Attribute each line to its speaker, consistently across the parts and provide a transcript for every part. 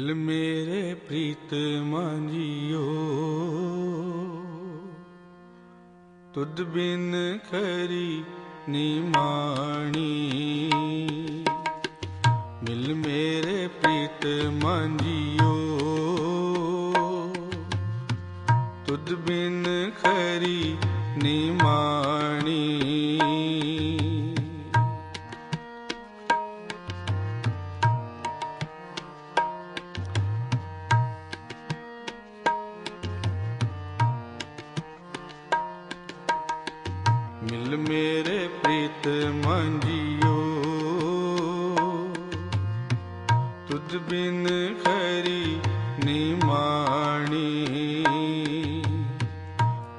Speaker 1: ਦਿਲ ਮੇਰੇ ਪ੍ਰੀਤ ਮਾਂਜਿਓ। ਤੁਧ ਬਿਨ ਖਰੀ ਨਿਮਾਣੀ ਮਿਲ ਮੇਰੇ ਪ੍ਰੀਤ ਮਾਂਜਿਓ। ਤੁਧ ਬਿਨ ਖਰੀ ਨਿਮਾਣੀ ਪ੍ਰੀਤ ਮੰਜਿਓ ਤੁਧ ਬਿਨ ਖਰੀ ਨਿਮਾਣੀ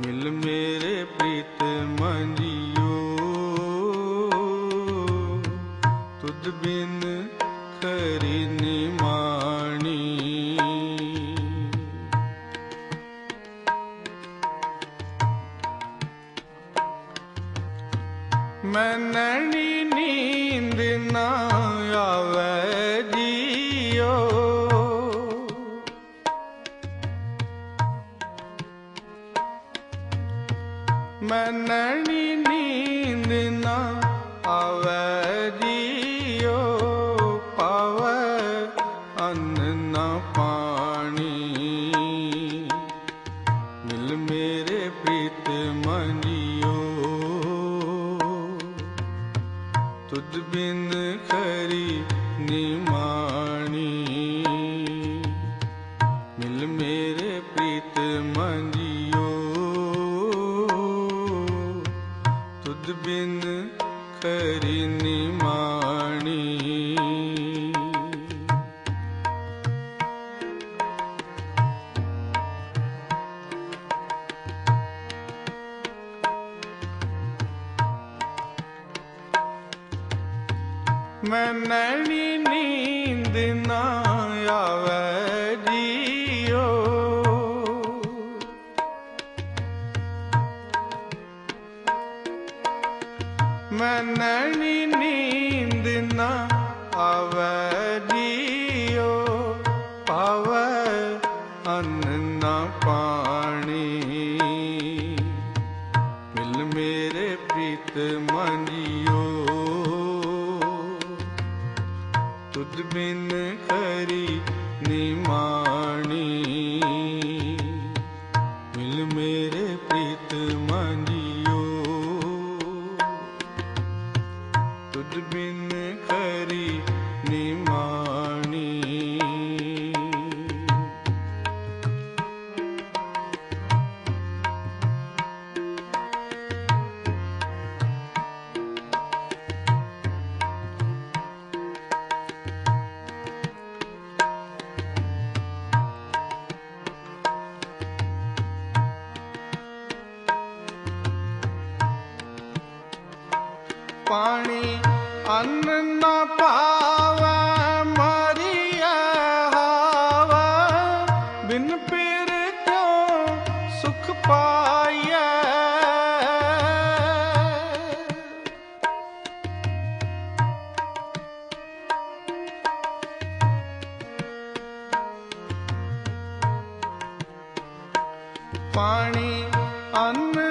Speaker 1: ਮਿਲ ਮੇਰੇ ਪ੍ਰੀਤ ਮੈਂ ਨੀਂਦ ਨਾ ਆਵੇ ਜੀਓ। ਮੈਂ ਨੈਣੀ ਨੀਂਦ ਨਾ ਆਵੇ ਜੀ ਤੁਧ ਬਿਨ ਖਰੀ ਨਿਮਾਣੀ। ਮੈਂ ਨੈਣੀ ਨੀਂਦ ਨਾ ਮੈਂ ਨੀਂਦ ਨਾ ਆਵੇ ਜੀਓ, ਪਾਵੇ ਅੰਨ ਨਾ ਪਾਣੀ। ਮਿਲ ਮੇਰੇ ਪ੍ਰੀਤ ਮੰਜਿਓ, ਤੁਧ ਬਿਨ ਖਰੀ ਨਿਮਾਣੀ ਪਾਣੀ ਅੰਨ ਨਾ ਪਾਵੇ ਮਰੀਐ ਹਾਵੇ। ਬਿਨ ਪੀਰ ਕਿਉ ਸੁਖ ਪਾਈਐ? ਪਾਣੀ ਅੰਨ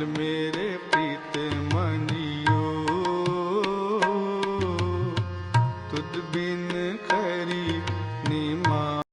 Speaker 1: ilmi